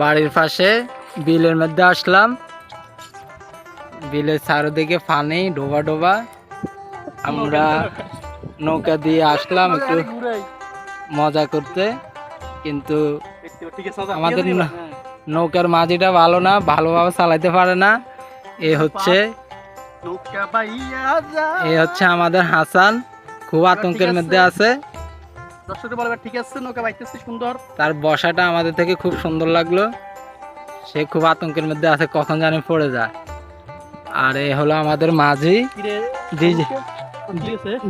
বাড়ির পাশে বিলের মধ্যে আসলাম। বিলের চারিদিকে পানি ডোবা ডোবা। আমরা নৌকা দিয়ে আসলাম একটু মজা করতে। কিন্তু আমাদের নৌকার মাঝিটা ভালো না ভালোভাবে চালাইতে পারে না। এ হচ্ছে এ হচ্ছে আমাদের হাসান। খুব আতঙ্কের মধ্যে আছে। দর্শকরা বলে ঠিক আছে নৌকা বাইতেছে সুন্দর। তার বসাটা আমাদের থেকে খুব সুন্দর লাগল। সে খুব আতঙ্কের মধ্যে আছে কখন জানি পড়ে যায়। আর এ হলো আমাদের মাঝি। DJ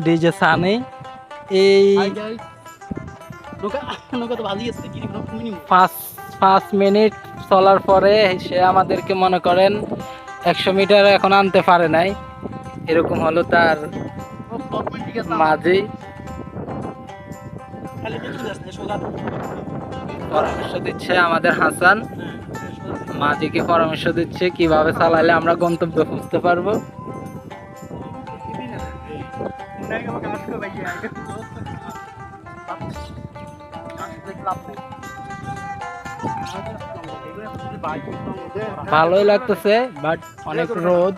DJ Sunny. এই পাঁচ পাঁচ মিনিট চলার পরে সে আমাদেরকে মনে করেন একশো মিটার এখন আনতে পারে নাই। এরকম হলো তার মাঝি। পরামর্শ দিচ্ছে আমাদের হাসান। মাঝিকে পরামর্শ দিচ্ছে কীভাবে চালাইলে আমরা গন্তব্যে পৌঁছতে পারব। ভালোই লাগতেছে বাট অনেক রোদ।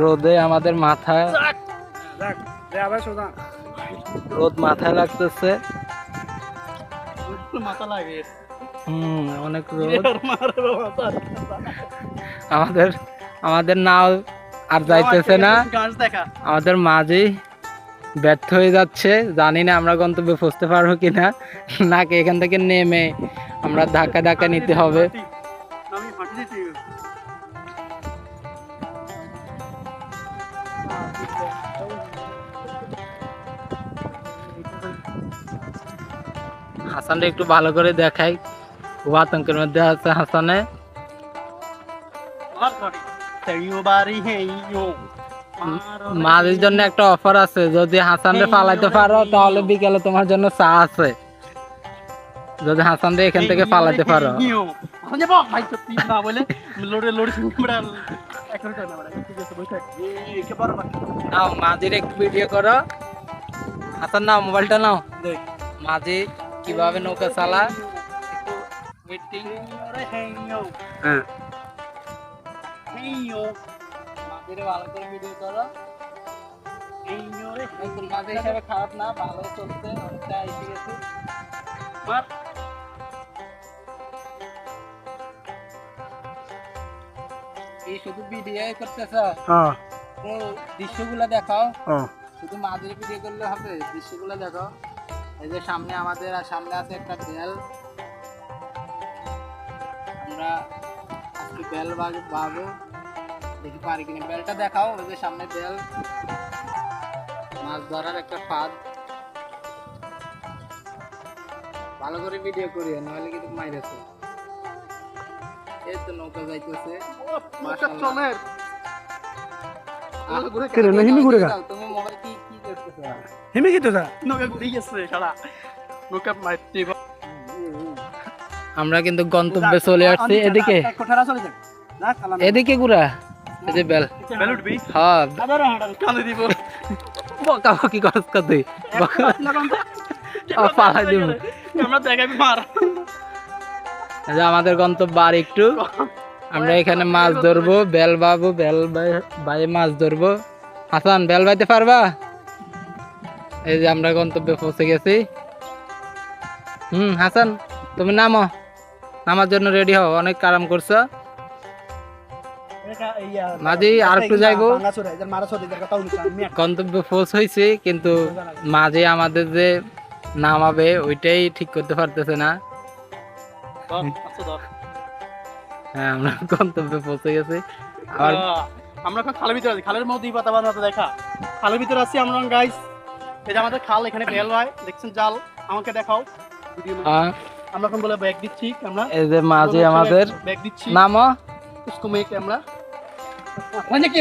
রোদে আমাদের মাথায় রোদ মাথায় লাগতেছে। মাথা লাগে হুম অনেক রোদ। আমাদের আমাদের নাও আর যাইতেছে না। আমাদের মাঝি ব্যর্থ হয়ে যাচ্ছে। জানি না আমরা গন্তব্যে পৌঁছতে পারব কিনা। নাকি এখান থেকে নেমে আমরা ধাক্কা ধাক্কা নিতে হবে। আমি হাসানটা একটু ভালো করে দেখাই। খুব আতঙ্কের মধ্যে আছে হাসানে। মাঝির জন্য একটা অফার আছে। যদি হাসানরে ফালাইতে পারো, তাহলে বিকেলে তোমার জন্য চা আছে। যদি হাসানরে এখান থেকে ফালাইতে পারো। মাঝির একটু ভিডিও করো। হাসান, নাও মোবাইলটা নাও। মাঝি কীভাবে নৌকা চালা? মিটিং হ্যাঁ। ভালো করে ভিডিও করো। হেইও রে নতুন মাঝি হিসাবে খারাপ না ভালো চলছে অনেকটা এসে গেছে। এই শুধু ভিডিও করতেছ? হ্যাঁ। দৃশ্যগুলো দেখাও। শুধু মাঝির ভিডিও করলে হবে দৃশ্যগুলো দেখো এই যে সামনে আমাদের আর সামনে আছে একটা বেল আমরা আজকে বেল বাবু দেখি পারি কিনা। বেলটা দেখাও ওই যে সামনে বেল মাছ ধরার একটা ফাঁদ। ভালো করে ভিডিও করি নাহলে কিন্তু মাইরেছে। এই তো নৌকা যাইতেছে। ঘুরে হেমে কি যা। নৌকা ঘুরে গেছে শালা নৌকা মারতে আমরা কিন্তু গন্তব্যে চলে আসছি এদিকে। কোঠারা চলে যাক না কালা এদিকে গুড়া এই যে বেল। বেল উঠবি। হ্যাঁ কানে দিব। বকা বকি করস কত পালাই দিব। আমরা দেখাবি মার। যে আমাদের গন্তব্য আর একটু। আমরা এখানে মাছ ধরবো bell Babu bell by- by মাছ ধরবো। হাসান বেল বাইতে পারবা? এই যে আমরা গন্তব্যে পৌঁছে গেছি। হুম হাসান তুমি নামো। নামার জন্য রেডি হও অনেক আরাম করছ। মাঝি আর একটু যাইবো। গন্তব্য পৌঁছ হয়েছে কিন্তু মাঝে আমাদের যে নামাবে ওইটাই ঠিক করতে পারতেছে না। হ্যাঁ আমরা গন্তব্যে পৌঁছে গেছি। আবার আমরা এখন খালের ভিতরে আছি খালের মধ্যে পাতা দেখা। খালের ভিতরে আছি আমরা গাইস এই যে আমাদের খাল এখানে বেল হয়। দেখছেন জাল? আমাকে দেখাও। আমরা এখন বলে ব্যাগ দিচ্ছি আমরা এই যে মাঝে আমাদের ব্যাগ দিচ্ছি। নামও ইসকো মেক আমরা মানে কি